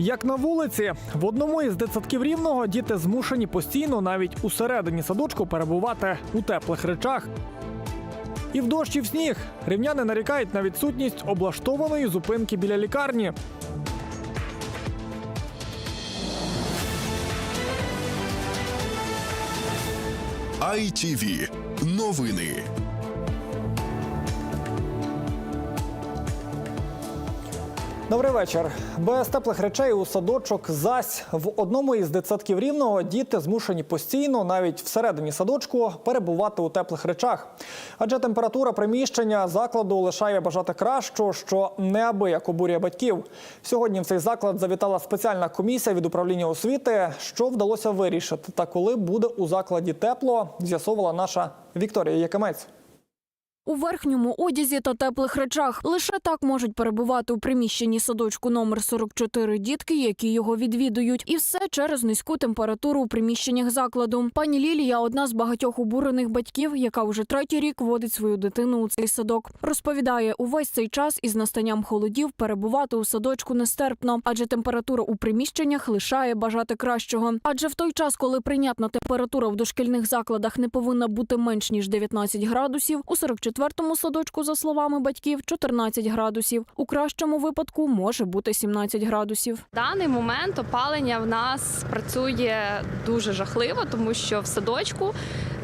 Як на вулиці, в одному із дитсадків рівного діти змушені постійно навіть усередині садочку перебувати у теплих речах. І в дощ, і в сніг рівняни нарікають на відсутність облаштованої зупинки біля лікарні. ITV. Новини. Добрий вечір. Без теплих речей у садочок зась в одному із дитсадків рівного діти змушені постійно, навіть всередині садочку, перебувати у теплих речах. Адже температура приміщення закладу лишає бажати кращого, що неабияк обурює батьків. Сьогодні в цей заклад завітала спеціальна комісія від управління освіти. Що вдалося вирішити, та коли буде у закладі тепло, з'ясовувала наша Вікторія Якимець. У верхньому одязі та теплих речах лише так можуть перебувати у приміщенні садочку номер 44 дітки, які його відвідують, і все через низьку температуру у приміщеннях закладу. Пані Лілія одна з багатьох обурених батьків, яка уже третій рік водить свою дитину у цей садок. Розповідає, увесь цей час із настанням холодів перебувати у садочку нестерпно, адже температура у приміщеннях лишає бажати кращого. Адже в той час, коли прийнятна температура в дошкільних закладах не повинна бути менш ніж 19 градусів, у 44-му садочку, за словами батьків, 14 градусів. У кращому випадку може бути 17 градусів. Даний момент опалення в нас працює дуже жахливо, тому що в садочку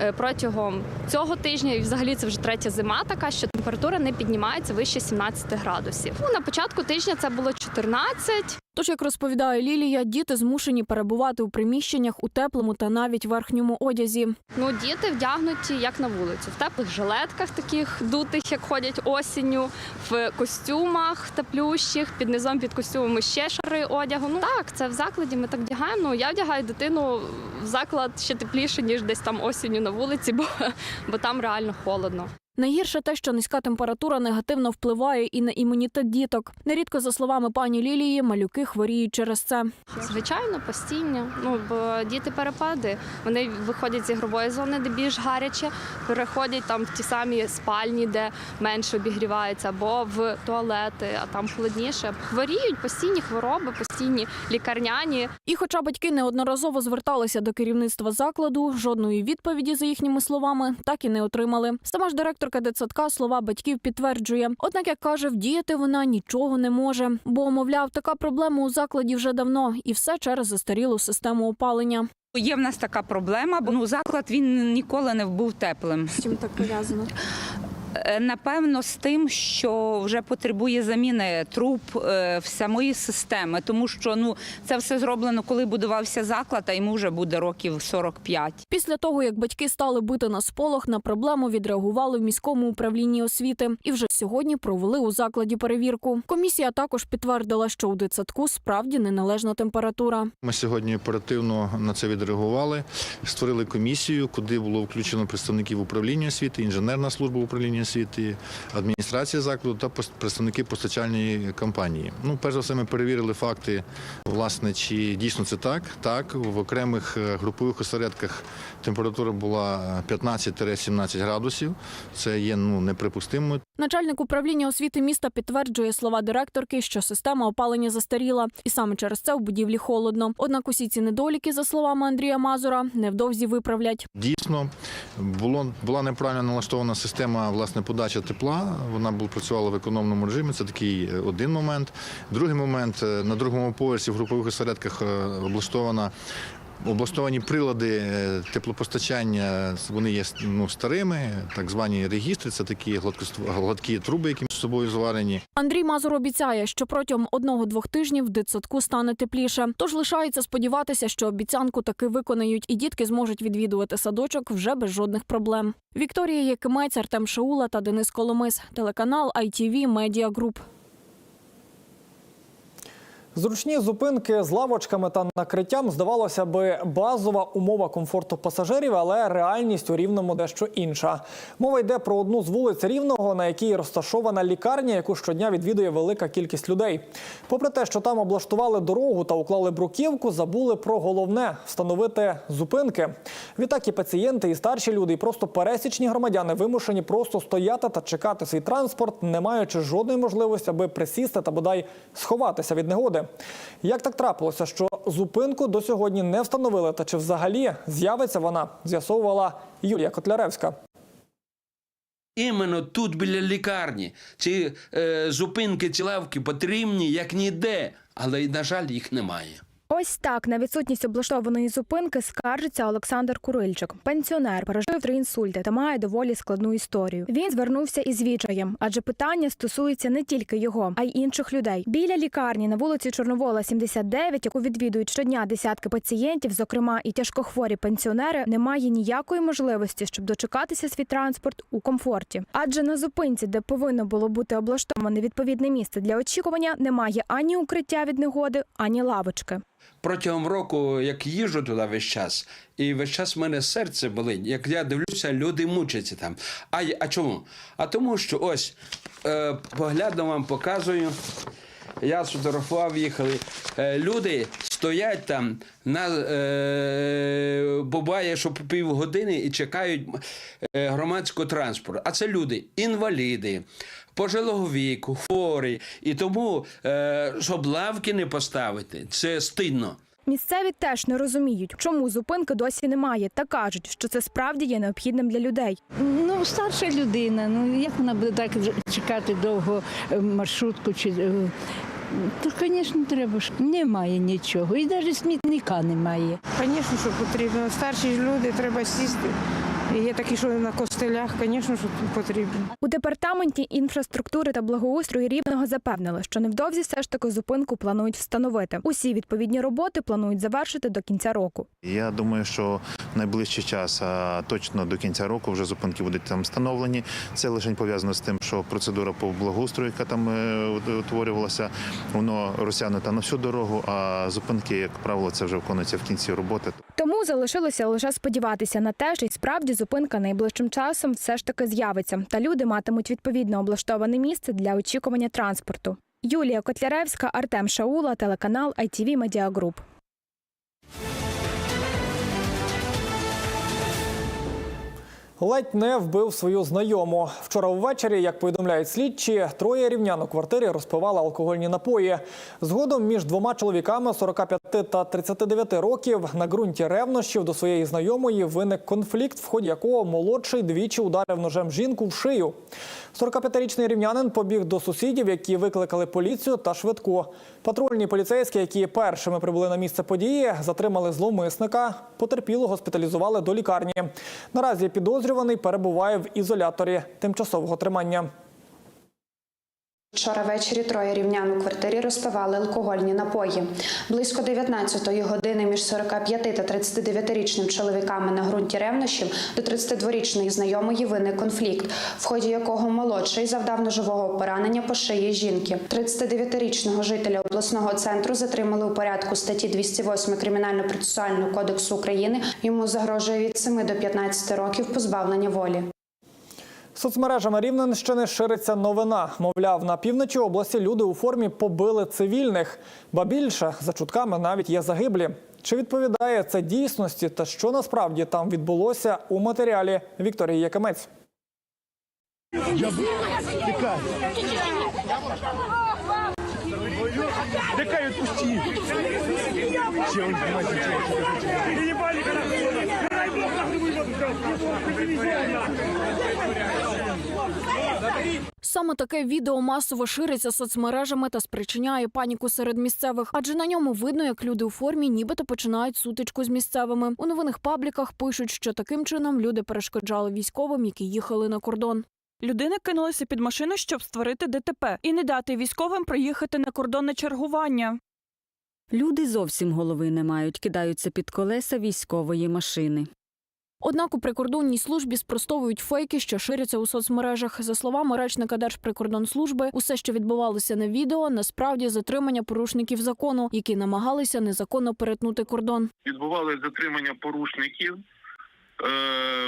е, протягом цього тижня, і взагалі це вже третя зима, така що температура не піднімається вище 17 градусів. Ну, на початку тижня це було 14, Тож, як розповідає Лілія, діти змушені перебувати у приміщеннях у теплому та навіть верхньому одязі. Ну, діти вдягнуті як на вулицю, в теплих жилетках, таких дутих, як ходять осінню, в костюмах теплющих, під низом під костюмами ще шари одягу. Ну так, це в закладі. Ми так вдягаємо. Ну я вдягаю дитину в заклад ще тепліше, ніж десь там осінню на вулиці, бо, бо там реально холодно. Найгірше те, що низька температура негативно впливає і на імунітет діток. Нерідко, за словами пані Лілії, малюки хворіють через це. Звичайно, постійно. Ну бо діти перепади. Вони виходять з ігрової зони, де більш гаряче, переходять там в ті самі спальні, де менше обігрівається, або в туалети, а там холодніше. Хворіють постійні хвороби, постійні лікарняні. І хоча батьки неодноразово зверталися до керівництва закладу, жодної відповіді, за їхніми словами, так і не отримали. Сама ж директорка дитсадка слова батьків підтверджує. Однак, як каже, вдіяти вона нічого не може, бо, мовляв, така проблема у закладі вже давно, і все через застарілу систему опалення. Є в нас така проблема, бо ну, заклад він ніколи не був теплим. З чим так пов'язано? Е, Напевно, з тим, що вже потребує заміни труб е, в самої системи, тому що ну це все зроблено, коли будувався заклад, а йому вже буде років 45. Після того, як батьки стали бити на сполох, на проблему відреагували в міському управлінні освіти і вже сьогодні провели у закладі перевірку. Комісія також підтвердила, що у дитсадку справді неналежна температура. Ми сьогодні оперативно на це відреагували, створили комісію, куди було включено представників управління освіти, інженерна служба управління освіти, адміністрація закладу та представники постачальної компанії. Ну, перш за все, ми перевірили факти, власне, чи дійсно це так. Так, в окремих е, групових осередках температура була 15-17 градусів. Це є ну неприпустимою. Начальник управління освіти міста підтверджує слова директорки, що система опалення застаріла, і саме через це в будівлі холодно. Однак усі ці недоліки, за словами Андрія Мазура, невдовзі виправлять. Дійсно, було, була неправильно налаштована система власне подачі тепла. Вона працювала в економному режимі. Це такий е, один момент. Другий момент е, на другому поверсі в групових осередках е, облаштована. Облаштовані прилади е, теплопостачання вони є ну, старими, так звані регістри. Це такі гладкі труби, які між собою зварені. Андрій Мазур обіцяє, що протягом одного-двох тижнів в дитсадку стане тепліше. Тож лишається сподіватися, що обіцянку таки виконають, і дітки зможуть відвідувати садочок вже без жодних проблем. Вікторія Якимець, Артем Шаула та Денис Коломис. Телеканал ITV Media Group. Зручні зупинки з лавочками та накриттям здавалося би базова умова комфорту пасажирів, але реальність у рівному дещо інша. Мова йде про одну з вулиць рівного, на якій розташована лікарня, яку щодня відвідує велика кількість людей. Попри те, що там облаштували дорогу та уклали бруківку, забули про головне встановити зупинки. Відтак і пацієнти, і старші люди, і просто пересічні громадяни вимушені просто стояти та чекати свій транспорт, не маючи жодної можливості, аби присісти та бодай сховатися від негоди. Як так трапилося, що зупинку до сьогодні не встановили, та чи взагалі з'явиться вона, з'ясовувала Юлія Котляревська. Іменно тут біля лікарні ці е, зупинки, ці лавки потрібні як ніде, але, на жаль, їх немає. Ось так на відсутність облаштованої зупинки скаржиться Олександр Курильчик. Пенсіонер пережив три інсульти та має доволі складну історію. Він звернувся із відчаєм, адже питання стосується не тільки його, а й інших людей. Біля лікарні на вулиці Чорновола, 79, яку відвідують щодня десятки пацієнтів, зокрема і тяжкохворі пенсіонери, немає ніякої можливості, щоб дочекатися свій транспорт у комфорті. Адже на зупинці, де повинно було бути облаштоване відповідне місце для очікування, немає ані укриття від негоди, ані лавочки. Протягом року, як їжджу туди весь час, і весь час в мене серце болить. Як я дивлюся, люди мучаться там. А, а чому? А тому, що ось е, поглядно вам показую. Я сфотографував їхали. Е, люди стоять там на е, буває, що по півгодини і чекають е, громадського транспорту. А це люди, інваліди, пожилого віку, хворі. І тому, е, щоб лавки не поставити, це стидно. Місцеві теж не розуміють, чому зупинки досі немає, та кажуть, що це справді є необхідним для людей. Ну, старша людина, ну як вона буде так чекати довго е, маршрутку чи. е, То, звісно, треба ж. Немає нічого. І навіть смітника немає. Звісно, що потрібно. Старші люди треба сісти. І Є такі, що на костелях, звісно, що потрібно. У департаменті інфраструктури та благоустрою рівного запевнили, що невдовзі все ж таки зупинку планують встановити. Усі відповідні роботи планують завершити до кінця року. Я думаю, що в найближчий час, а точно до кінця року, вже зупинки будуть там встановлені. Це лише пов'язано з тим, що процедура по благоустрою, яка там е, утворювалася, воно розтягнута на всю дорогу. А зупинки, як правило, це вже виконується в кінці роботи. Тому залишилося лише сподіватися на те, що й справді зупинка найближчим часом все ж таки з'явиться, та люди матимуть відповідно облаштоване місце для очікування транспорту. Юлія Котляревська, Артем Шаула, телеканал ITV Media Group. Ледь не вбив свою знайому. Вчора ввечері, як повідомляють слідчі, троє рівнян у квартирі розпивали алкогольні напої. Згодом між двома чоловіками 45 та 39 років на ґрунті ревнощів до своєї знайомої виник конфлікт, в ході якого молодший двічі ударив ножем жінку в шию. 45-річний рівнянин побіг до сусідів, які викликали поліцію та швидку. Патрульні поліцейські, які першими прибули на місце події, затримали зловмисника. Потерпіло госпіталізували до лікарні. Наразі підозрюваний перебуває в ізоляторі тимчасового тримання. Вчора ввечері троє рівнян у квартирі розпивали алкогольні напої. Близько 19-ї години між 45 та 39-річним чоловіками на ґрунті ревнощів до 32-річної знайомої виник конфлікт, в ході якого молодший завдав ножового поранення по шиї жінки. 39-річного жителя обласного центру затримали у порядку статті 208 Кримінально-процесуального кодексу України. Йому загрожує від 7 до 15 років позбавлення волі. Соцмережами Рівненщини шириться новина. Мовляв, на півночі області люди у формі побили цивільних. Ба більше, за чутками, навіть є загиблі. Чи відповідає це дійсності та що насправді там відбулося у матеріалі Вікторії Якимець? Саме таке відео масово шириться соцмережами та спричиняє паніку серед місцевих, адже на ньому видно, як люди у формі нібито починають сутичку з місцевими. У новинних пабліках пишуть, що таким чином люди перешкоджали військовим, які їхали на кордон. Людина кинулася під машину, щоб створити ДТП і не дати військовим проїхати на кордонне чергування. Люди зовсім голови не мають, кидаються під колеса військової машини. Однак у прикордонній службі спростовують фейки, що ширяться у соцмережах. За словами речника Держприкордонслужби, усе, що відбувалося на відео, насправді затримання порушників закону, які намагалися незаконно перетнути кордон. відбувалось затримання порушників. Е,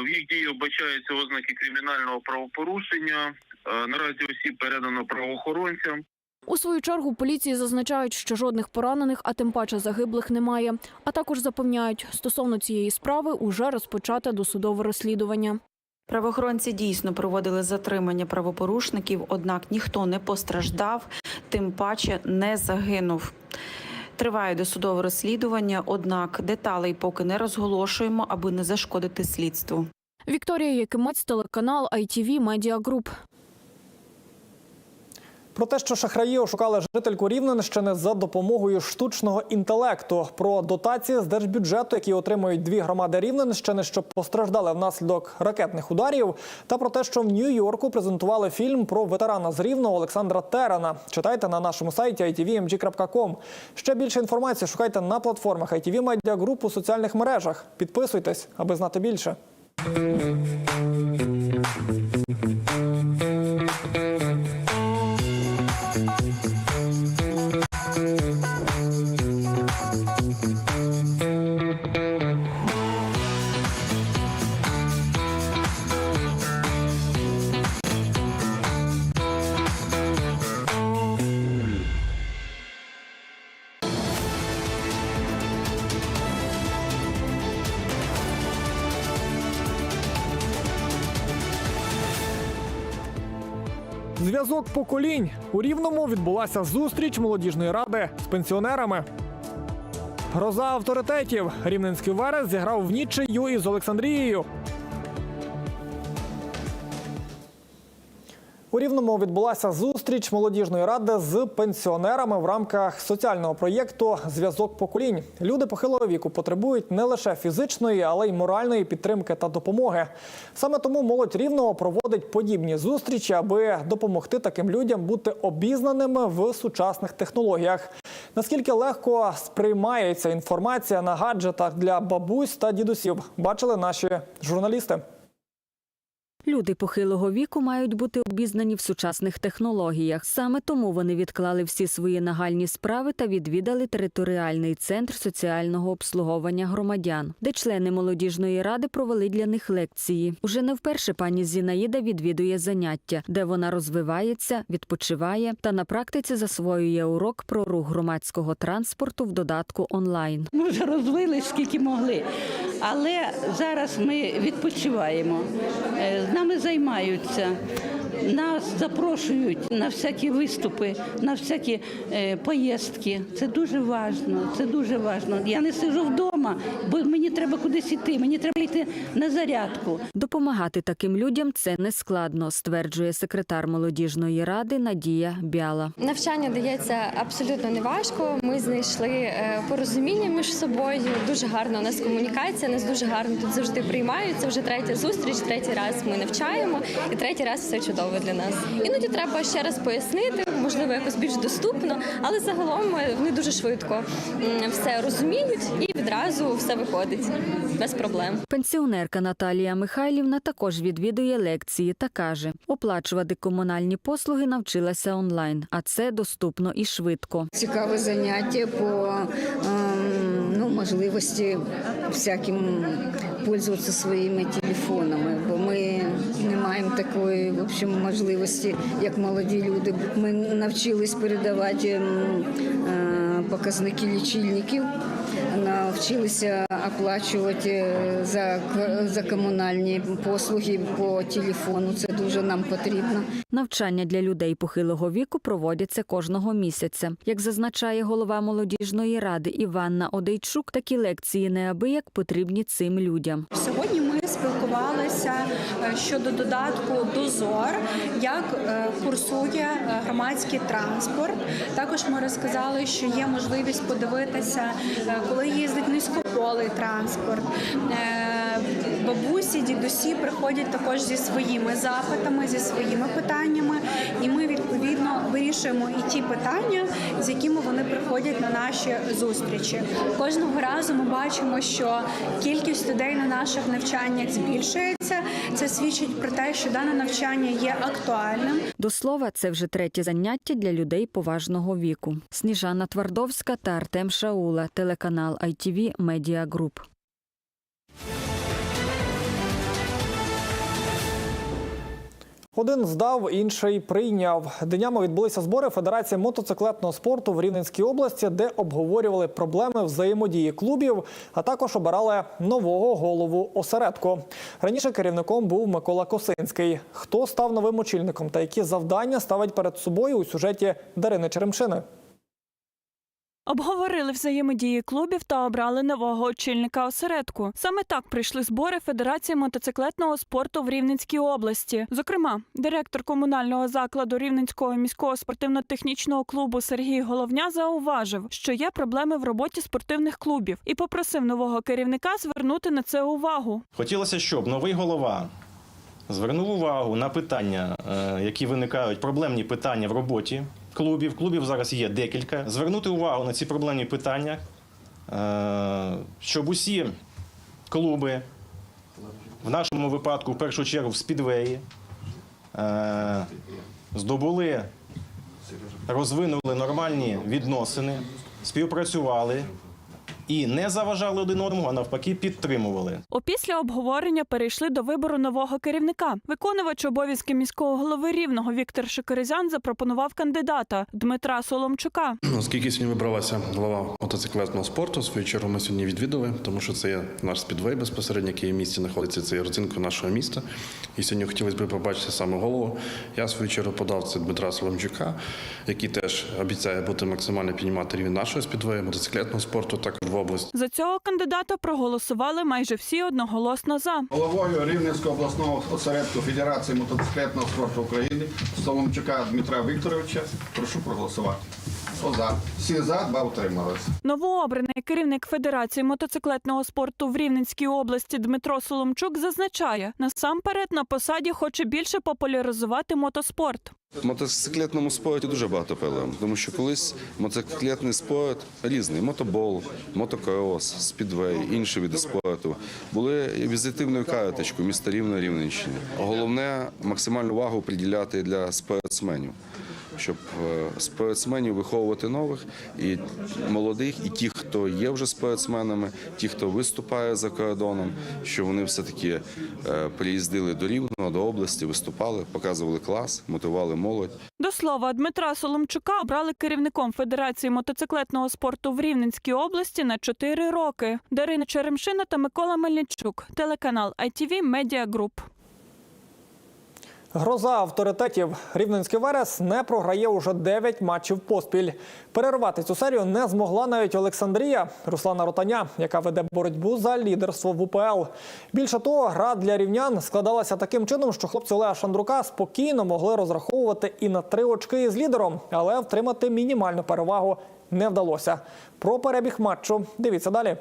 В їх дії вбачаються ознаки кримінального правопорушення. Е, Наразі осіб передано правоохоронцям. У свою чергу поліції зазначають, що жодних поранених, а тим паче загиблих немає. А також запевняють, стосовно цієї справи уже розпочате досудове розслідування. Правоохоронці дійсно проводили затримання правопорушників, однак ніхто не постраждав, тим паче не загинув. Триває досудове розслідування, однак деталей поки не розголошуємо, аби не зашкодити слідству. Вікторія Якимець, телеканал ITV Media Group. Про те, що шахраї ошукали жительку Рівненщини за допомогою штучного інтелекту, про дотації з держбюджету, які отримують дві громади Рівненщини, що постраждали внаслідок ракетних ударів, та про те, що в Нью-Йорку презентували фільм про ветерана з Рівного Олександра Терена. Читайте на нашому сайті itvmg.com. Ще більше інформації шукайте на платформах ITV Media Group у соціальних мережах. Підписуйтесь, аби знати більше. Поколінь у Рівному відбулася зустріч молодіжної ради з пенсіонерами. Гроза авторитетів. Рівненський верес зіграв в нічию із Олександрією. Рівному відбулася зустріч молодіжної ради з пенсіонерами в рамках соціального проєкту Зв'язок поколінь. Люди похилого віку потребують не лише фізичної, але й моральної підтримки та допомоги. Саме тому молодь рівного проводить подібні зустрічі, аби допомогти таким людям бути обізнаними в сучасних технологіях. Наскільки легко сприймається інформація на гаджетах для бабусь та дідусів, бачили наші журналісти. Люди похилого віку мають бути обізнані в сучасних технологіях. Саме тому вони відклали всі свої нагальні справи та відвідали територіальний центр соціального обслуговування громадян, де члени молодіжної ради провели для них лекції. Уже не вперше пані Зінаїда відвідує заняття, де вона розвивається, відпочиває та на практиці засвоює урок про рух громадського транспорту в додатку онлайн. Ми вже розвили скільки могли. Але зараз ми відпочиваємо. Е, З нами займаються. Нас запрошують на всякі виступи, на всякі е, поїздки. Це дуже важливо. Це дуже важливо. Я не сиджу вдома, бо мені треба кудись іти. Мені треба йти на зарядку. Допомагати таким людям це не складно, стверджує секретар молодіжної ради Надія Бяла. Навчання дається абсолютно неважко. Ми знайшли е, порозуміння між собою. Дуже гарна у нас комунікація. Нас дуже гарно тут завжди приймають. Це вже третя зустріч, третій раз ми навчаємо, і третій раз все чудово для нас. Іноді треба ще раз пояснити, можливо, якось більш доступно, але загалом е, вони дуже швидко все розуміють і відразу все виходить без проблем. Пенсіонерка Наталія Михайлівна також відвідує лекції та каже, оплачувати комунальні послуги навчилася онлайн, а це доступно і швидко. Цікаве заняття по можливості всяким пользуватися своїми телефонами, бо ми не маємо такої в общем, можливості, як молоді люди. Ми навчились передавати е, показники лічильників, навчилися оплачувати е, за, за комунальні послуги по телефону. Це дуже нам потрібно. Навчання для людей похилого віку проводяться кожного місяця. Як зазначає голова молодіжної ради Іванна Одейчук, такі лекції неабияк потрібні цим людям. Сьогодні спілкувалися е, щодо додатку Дозор, як е, курсує е, громадський транспорт. Також ми розказали, що є можливість подивитися, коли їздить низькополий транспорт. Бабусі, дідусі приходять також зі своїми запитами, зі своїми питаннями, і ми відповідно вирішуємо і ті питання, з якими вони приходять на наші зустрічі. Кожного разу ми бачимо, що кількість людей на наших навчаннях збільшується. Це свідчить про те, що дане навчання є актуальним. До слова, це вже третє заняття для людей поважного віку. Сніжана Твардовська та Артем Шаула, телеканал ITV Media Group. Один здав, інший прийняв. Днями відбулися збори Федерації мотоциклетного спорту в Рівненській області, де обговорювали проблеми взаємодії клубів, а також обирали нового голову осередку. Раніше керівником був Микола Косинський. Хто став новим очільником та які завдання ставить перед собою у сюжеті Дарини Черемшини? Обговорили взаємодії клубів та обрали нового очільника осередку. Саме так прийшли збори Федерації мотоциклетного спорту в Рівненській області. Зокрема, директор комунального закладу Рівненського міського спортивно-технічного клубу Сергій Головня зауважив, що є проблеми в роботі спортивних клубів, і попросив нового керівника звернути на це увагу. Хотілося, щоб новий голова звернув увагу на питання, е, які виникають, проблемні питання в роботі клубів. Клубів зараз є декілька. Звернути увагу на ці проблемні питання, е, щоб усі клуби, в нашому випадку, в першу чергу, в спідвеї, е, здобули, розвинули нормальні відносини, співпрацювали і не заважали один одному, а навпаки, підтримували. Опісля обговорення перейшли до вибору нового керівника. Виконувач обов'язки міського голови рівного Віктор Шикерезян запропонував кандидата Дмитра Соломчука. Оскільки сьогодні вибралася голова мотоциклетного спорту, свою чергу ми сьогодні відвідали, тому що це є наш спідвей безпосередньо, який в місті знаходиться. Це є родзинкою нашого міста. І сьогодні хотілося б побачити саме голову. Я в свою чергу подав це Дмитра Соломчука, який теж обіцяє бути максимально піднімати рівень нашого спідвею, мотоциклетного спорту, також в області. За цього кандидата проголосували майже всі одноголосно за. Головою Рівненського обласного осередку Федерації мотоциклетного спорту України Соломчука Дмитра Вікторовича. Прошу проголосувати. Хто за? Всі за, два утрималися. Новообраний керівник Федерації мотоциклетного спорту в Рівненській області Дмитро Соломчук зазначає, насамперед на посаді хоче більше популяризувати мотоспорт. В мотоциклетному спорті дуже багато проблем, тому що колись мотоциклетний спорт різний мотобол, мотокрос, спідвей, інші види спорту були візитивною карточкою міста Рівне Рівненщини. Головне максимальну увагу приділяти для спортсменів. Щоб е, спортсменів виховувати нових і молодих, і ті, хто є вже спортсменами, ті, хто виступає за кордоном, що вони все таки приїздили до Рівного, до області, виступали, показували клас, мотивували молодь. До слова, Дмитра Соломчука обрали керівником Федерації мотоциклетного спорту в Рівненській області на 4 роки. Дарина Черемшина та Микола Мельничук. Телеканал ITV Media Group. Гроза авторитетів. Рівненський Верес не програє уже 9 матчів поспіль. Перервати цю серію не змогла навіть Олександрія Руслана Ротаня, яка веде боротьбу за лідерство в УПЛ. Більше того, гра для рівнян складалася таким чином, що хлопці Олега Шандрука спокійно могли розраховувати і на три очки з лідером, але втримати мінімальну перевагу не вдалося. Про перебіг матчу дивіться далі.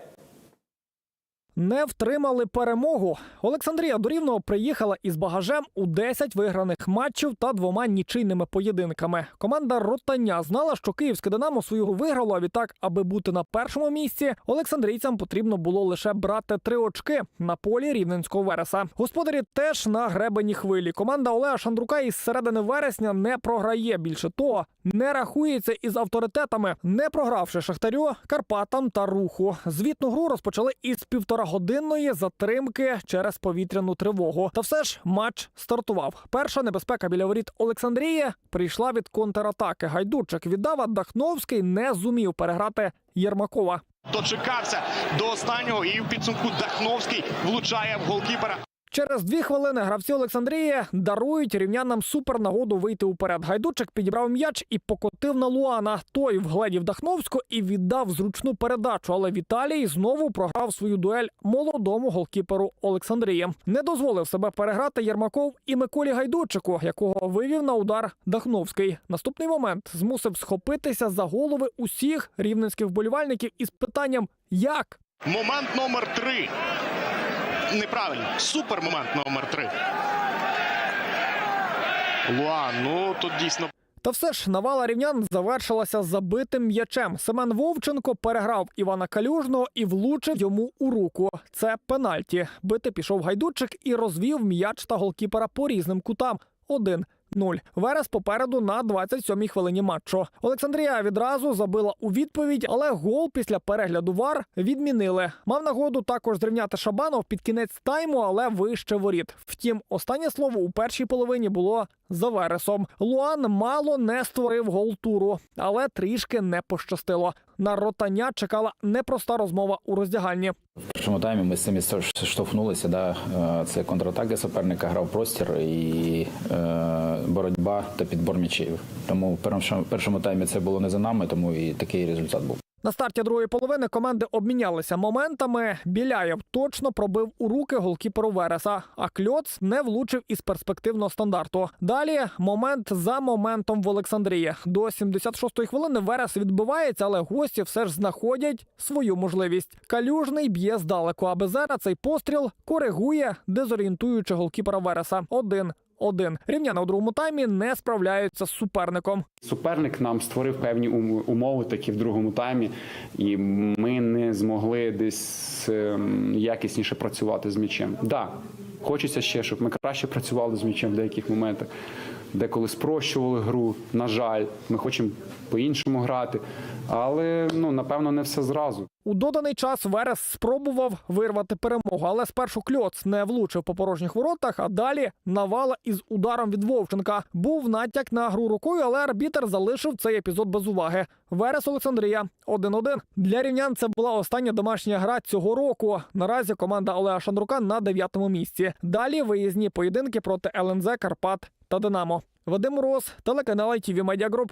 Не втримали перемогу. Олександрія до Рівного приїхала із багажем у 10 виграних матчів та двома нічийними поєдинками. Команда Ротання знала, що київське Динамо свою виграло. А відтак, аби бути на першому місці, олександрійцям потрібно було лише брати три очки на полі рівненського вереса. Господарі теж на гребені хвилі. Команда Олега Шандрука із середини вересня не програє. Більше того, не рахується із авторитетами, не програвши Шахтарю, Карпатам та Руху. Звітну гру розпочали із півторагодинної затримки через повітряну тривогу. Та все ж матч стартував. Перша небезпека біля воріт Олександрії прийшла від контратаки. Гайдучик віддав, Дахновський не зумів переграти Єрмакова. Дочекався до останнього і в підсумку Дахновський влучає в голкіпера. Через дві хвилини гравці Олександрії дарують рівнянам супернагоду вийти уперед. Гайдучик підібрав м'яч і покотив на Луана. Той вгледів Дахновську і віддав зручну передачу. Але Віталій знову програв свою дуель молодому голкіперу Олександрії. Не дозволив себе переграти Єрмаков і Миколі Гайдучику, якого вивів на удар Дахновський. Наступний момент змусив схопитися за голови усіх рівненських вболівальників із питанням як. Момент номер три. Неправильно. Супер момент номер три. Луан, ну тут дійсно. Та все ж навала рівнян завершилася забитим м'ячем. Семен Вовченко переграв Івана Калюжного і влучив йому у руку. Це пенальті. Бити пішов гайдучик і розвів м'яч та голкіпера по різним кутам. 1-0. 1-0. Верес попереду на 27-й хвилині матчу. Олександрія відразу забила у відповідь, але гол після перегляду вар відмінили. Мав нагоду також зрівняти Шабанов під кінець тайму, але вище воріт. Втім, останнє слово у першій половині було за Вересом. Луан мало не створив гол туру, але трішки не пощастило. На ротання чекала непроста розмова у роздягальні. В першому таймі ми самі штовхнулися. Да? Е, Це контратаки суперника, грав простір і е, боротьба та підбор м'ячів. Тому в першому таймі це було не за нами, тому і такий результат був. На старті другої половини команди обмінялися моментами. Біляєв точно пробив у руки голкіперу Вереса, а Кльоц не влучив із перспективного стандарту. Далі момент за моментом в Олександрії. До 76-ї хвилини Верес відбивається, але гості все ж знаходять свою можливість. Калюжний б'є здалеку, а Безера цей постріл коригує, дезорієнтуючи голкіпера Вереса. Один. Один рівняни у другому таймі не справляються з суперником. Суперник нам створив певні умови такі в другому таймі, і ми не змогли десь ем, якісніше працювати з м'ячем. Да, хочеться ще, щоб ми краще працювали з м'ячем в деяких моментах. Деколи спрощували гру. На жаль, ми хочемо по-іншому грати, але ну напевно не все зразу. У доданий час Верес спробував вирвати перемогу, але спершу кльоц не влучив по порожніх воротах, а далі навала із ударом від Вовченка. Був натяк на гру рукою, але арбітер залишив цей епізод без уваги. Верес Олександрія 1-1. Для рівнян це була остання домашня гра цього року. Наразі команда Олега Шандрука на дев'ятому місці. Далі виїзні поєдинки проти ЛНЗ, Карпат та Динамо. Вадим Мороз, телеканал ITV Group.